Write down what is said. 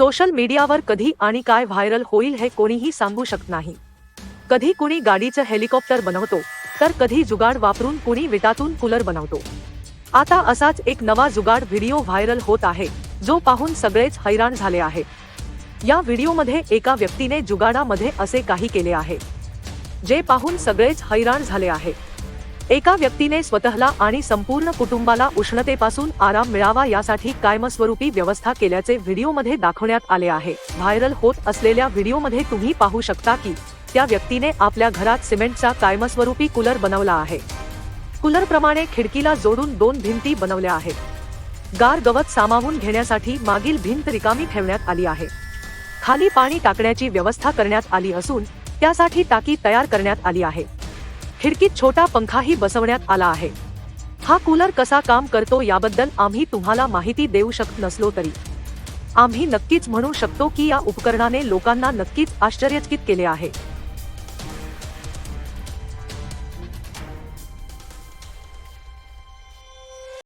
Social मीडियावर कधी आणि काय व्हायरल होईल हे कोणीही सांगू शकत नाही. कधी कुणी गाडीचं हेलिकॉप्टर बनवतो तर कधी जुगाड वापरून कुणी विटातून कूलर बनवतो. आता असाच एक नवा जुगाड व्हिडिओ व्हायरल होत आहे जो पाहून सगळेच हैराण झाले आहे. या व्हिडिओमध्ये एका व्यक्तीने जुगाडामध्ये असे काही केले आहे. जे पाहून सगळेच हैराण झाले आहे. एका व्यक्तीने स्वतःला आणि संपूर्ण कुटुंबाला उष्णतेपासून आराम मिळावा यासाठी कायमस्वरूपी व्यवस्था केल्याचे व्हिडिओमध्ये दाखवण्यात आले आहे. व्हायरल होत असलेल्या व्हिडिओमध्ये तुम्ही पाहू शकता की त्या व्यक्तीने आपल्या घरात सिमेंटचा कायमस्वरूपी कूलर बनवला आहे. कूलर प्रमाणे खिडकीला जोडून दोन भिंती बनवल्या आहेत. गार गवत सामावून घेण्यासाठी मागील भिंत रिकामी ठेवण्यात आली आहे. खाली पाणी टाकण्याची व्यवस्था करण्यात आली असून त्यासाठी टाकी तयार करण्यात आली आहे. खिडकीत छोटा पंखाही बसवण्यात आला आहे. हा कूलर कसा काम करतो याबद्दल आम्ही तुम्हाला माहिती देऊ शकत नसलो तरी. आम्ही नक्कीच म्हणू शकतो की या उपकरणाने लोकांना नक्कीच आश्चर्यचकित केले आहे.